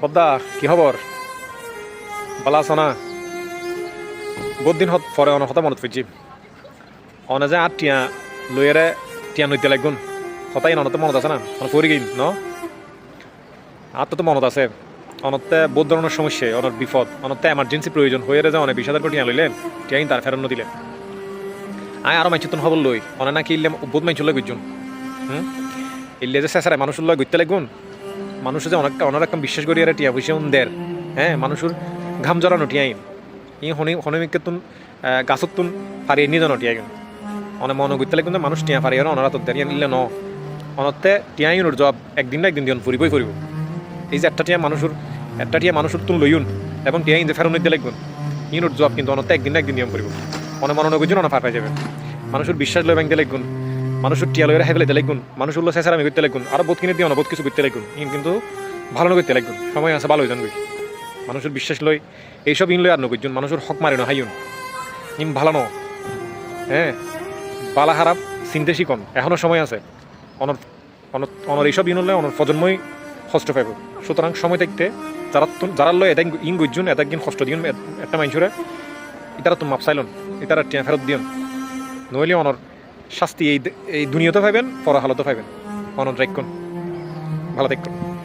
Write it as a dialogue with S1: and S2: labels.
S1: পদ্মা কি খবর? ভালো আছো না? বহুত দিন পরে অনেক কথা মনত পেয়েছি অনে যে আর টিয়া লইয়ারে টিয়া নইতে লাগুন। হতাই অনতে মনত আছে না? অনেক পরি গেল ন? আর তো মনত আছে। অনতে বহুত ধরনের সমস্যা অনেক বিপদ, অনতে এমার্জেন্সি প্রয়োজন হয়ে যে অনেক বিশ হাজার টিয়া লইলেন টিয়া কিন্তু তার ফেরত দিলেন আয় আরও মাইছি তুমি খবর লই অনে নাকি ইল্লে বহুত মাইছি লই গুজন হুম? ইল্লে যে শেষারে মানুষের লয় গুইতে লাগুন। মানুষের যে অনেক রকম বিশ্বাস করি আর টিয়া পয়সা দের হ্যাঁ মানুষের ঘাম জড়ানো টিয়াই। ই হনি হনিমিককে তুন গাছত তুন পারিয়ে নিয়ে জানো টিয়াই অনেক মনে করতে কিন্তু মানুষ টিয়া পারিয়ে অনারা তো দেয় নিলে ন। অনতে টিয়াই ওর জব একদিন না একদিন দিন ফুরিবই ফুরিব। এই যে একটা টিয়া মানুষের একটা টিয়া মানুষের তুন লইউন এবং টিয়া ইন্দে ফেরত নিতে লাগবেন। ইনোর জব কিন্তু অনতে একদিন না একদিন নিয়ম করিব অনেক মনে করছেন অনেক পার পাই যাবেন। মানুষের বিশ্বাস লয় ব্যাংকে লাগবেন। মানুষের টিয়া লইরা হেফেলে লাগুন মানুষ উল্লো শেষার আমি করতে লাগুন আরও বোধ কিনে দিয়ে অনেক কিছু করতে লাগুন কিন্তু ভালো না করতে লাগুন সময় আছে, ভালো যান মানুষের বিশ্বাস লই, এইসব ইন লই আর নকজন মানুষের হক মারে না হাইউন ইম ভালো ন হ্যাঁ? বালা খারাপ চিনতে শিকন। এখনও সময় আছে। অনর অনর অনর এইসব ইন হলে অনর প্রজন্মই কষ্ট পাইব। সুতরাং সময় থাকতে যারা যারা লয় এটা ইন গজ্জন এটা একদিন কষ্ট দিন একটা মানুষরে ইতারা তো মাপ চাইলন, ইতারা টিয়া ফেরত দিয়ন। নইলে অনর শাস্তি এই এই দুনিয়াতে পাইবেন পরহালতে পাইবেন। অনন্ত রাখুন ভালো থাকুন